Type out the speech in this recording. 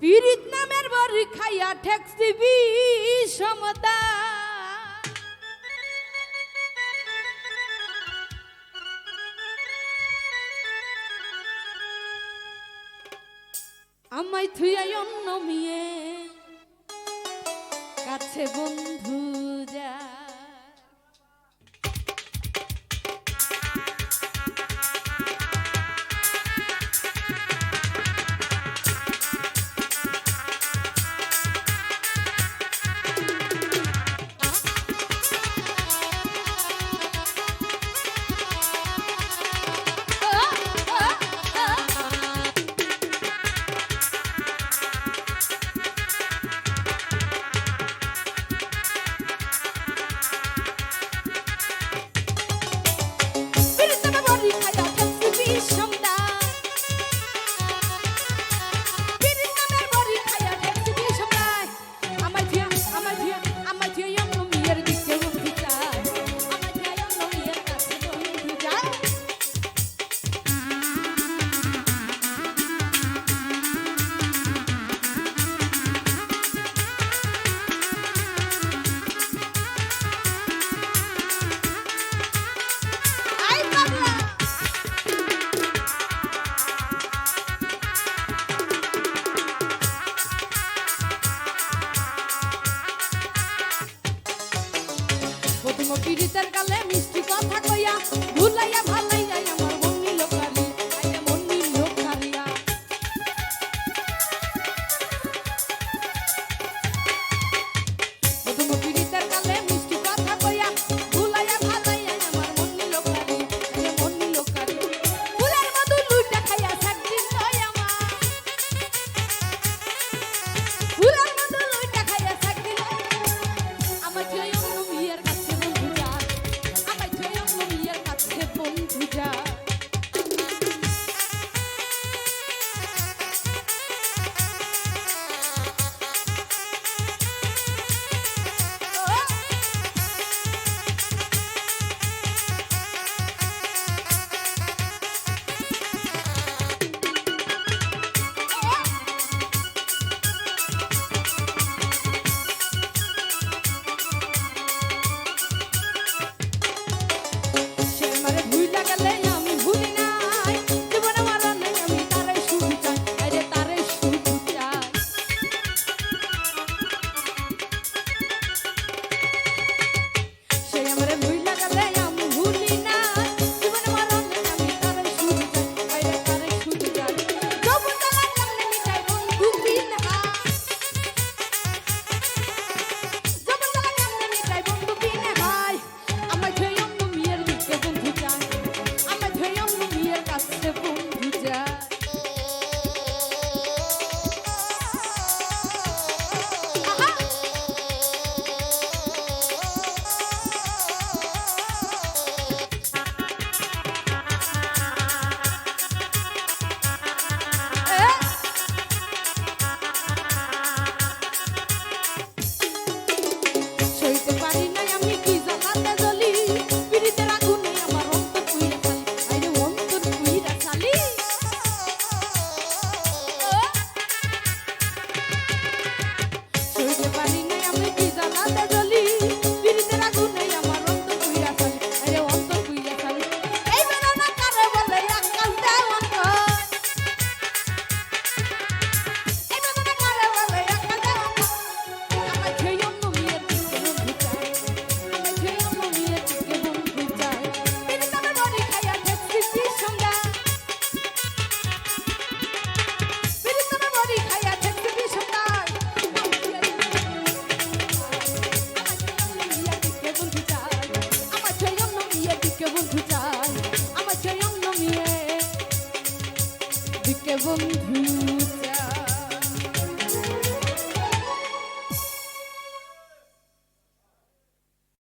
পীড়িত নামের বাড়ি খাইয়া ঠেক্স দিবি সমতা। আমায় থুয়াই অন্য মিয়ে কাছে বন্ধু যা। পীড়িতের কালে বন্ধু